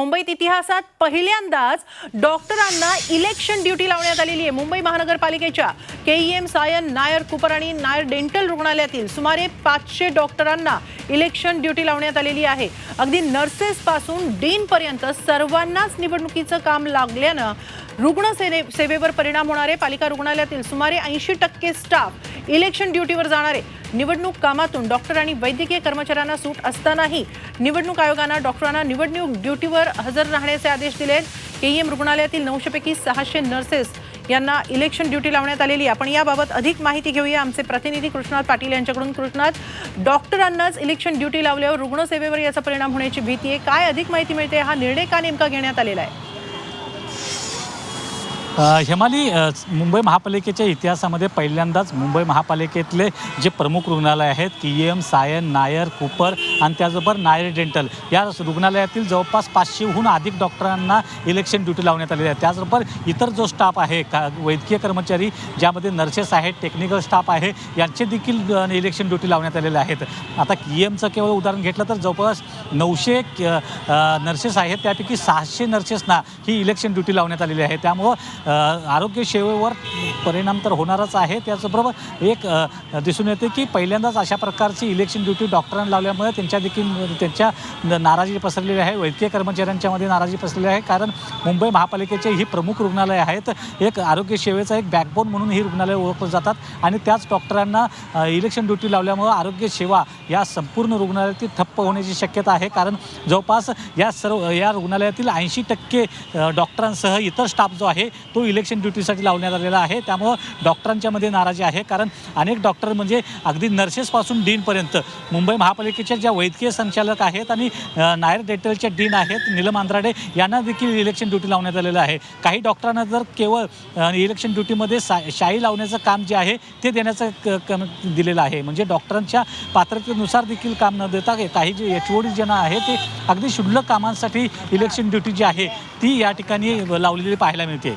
मुंबईत इतिहासात पहिल्यांदाच डॉक्टरांना इलेक्शन ड्युटी लावण्यात आलेली आहे. मुंबई महानगरपालिकेच्या K E M Sion Nair Cooper आणि नायर डेंटल रुग्णालयातील सुमारे पाचशे डॉक्टरांना इलेक्शन ड्युटी लावण्यात आलेली आहे. अगदी नर्सेसपासून डीनपर्यंत सर्वांनाच निवडणुकीचं काम लागल्यानं रुग्ण सेने सेवेवर परिणाम होणारे पालिका रुग्णालयातील सुमारे ऐंशी टक्के स्टाफ इलेक्शन ड्युटीवर जाणारे. निवडणूक कामातून डॉक्टर आणि वैद्यकीय कर्मचाऱ्यांना सूट असतानाही निवडणूक आयोगानं डॉक्टरांना निवडणूक ड्युटीवर हजर राहण्याचे आदेश दिले केईएम रुग्णालयातील नऊशेपैकी सहाशे नर्सेस यांना इलेक्शन ड्युटी लावण्यात आलेली आहे. आपण याबाबत अधिक माहिती घेऊया. आमचे प्रतिनिधी कृष्णात पाटील यांच्याकडून. कृष्णात डॉक्टरांनाच इलेक्शन ड्युटी लावल्यावर रुग्णसेवेवर याचा परिणाम होण्याची भीती आहे. काय अधिक माहिती मिळते? हा निर्णय का नेमका घेण्यात आलेला आहे? हेमाली मुंबई महापालिकेच्या इतिहासामध्ये पहिल्यांदाच मुंबई महापालिकेतले जे प्रमुख रुग्णालय आहेत की एम सायन नायर कुपर आणि त्याचबरोबर नायर डेंटल या रुग्णालयातील जवळपास पाचशेहून अधिक डॉक्टरांना इलेक्शन ड्युटी लावण्यात आलेली आहे. त्याचबरोबर इतर जो स्टाफ आहे का वैद्यकीय कर्मचारी ज्यामध्ये नर्सेस आहेत टेक्निकल स्टाफ आहे यांचे देखील इलेक्शन ड्युटी लावण्यात आलेले आहेत. आता की एमचं केवळ उदाहरण घेतलं तर जवळपास नऊशे नर्सेस आहेत त्यापैकी सहाशे नर्सेसना ही इलेक्शन ड्युटी लावण्यात आलेली आहे. त्यामुळं आरोग्य सेवेवर परिणाम तर होणारच आहे. त्याचबरोबर एक दिसून येते की पहिल्यांदाच अशा प्रकारची इलेक्शन ड्युटी डॉक्टरांना लावल्यामुळे त्यांच्या देखील त्यांच्या नाराजी पसरलेली आहे. वैद्यकीय कर्मचाऱ्यांच्यामध्ये नाराजी पसरलेली आहे. कारण मुंबई महापालिकेचे ही प्रमुख रुग्णालय आहेत. एक आरोग्य सेवेचा एक बॅकबोन म्हणून ही रुग्णालय ओळखली जातात. आणि त्याच डॉक्टरांना इलेक्शन ड्युटी लावल्यामुळं आरोग्य सेवा या संपूर्ण रुग्णालयातील ठप्प होण्याची शक्यता आहे. कारण जवळपास या सर्व या रुग्णालयातील ऐंशी टक्के डॉक्टरांसह इतर स्टाफ जो आहे तो इलेक्शन ड्युटीसाठी लावण्यात आलेला आहे. त्यामुळं डॉक्टरांच्यामध्ये नाराजी आहे. कारण अनेक डॉक्टर म्हणजे अगदी नर्सेसपासून डीनपर्यंत मुंबई महापालिकेच्या ज्या वैद्यकीय संचालक आहेत आणि नायर डेटलच्या डीन आहेत नीलम आंद्राडे यांना देखील इलेक्शन ड्युटी लावण्यात आलेलं आहे. काही डॉक्टरांना जर केवळ इलेक्शन ड्युटीमध्ये सा शाई लावण्याचं काम जे आहे ते देण्याचं क दिलेलं आहे. म्हणजे डॉक्टरांच्या पात्रतेनुसार देखील काम न देता काही जे एच ओ डी ज्यांना आहे ते अगदी क्षुल्लक कामांसाठी इलेक्शन ड्युटी जी आहे ती या ठिकाणी लावलेली पाहायला मिळते.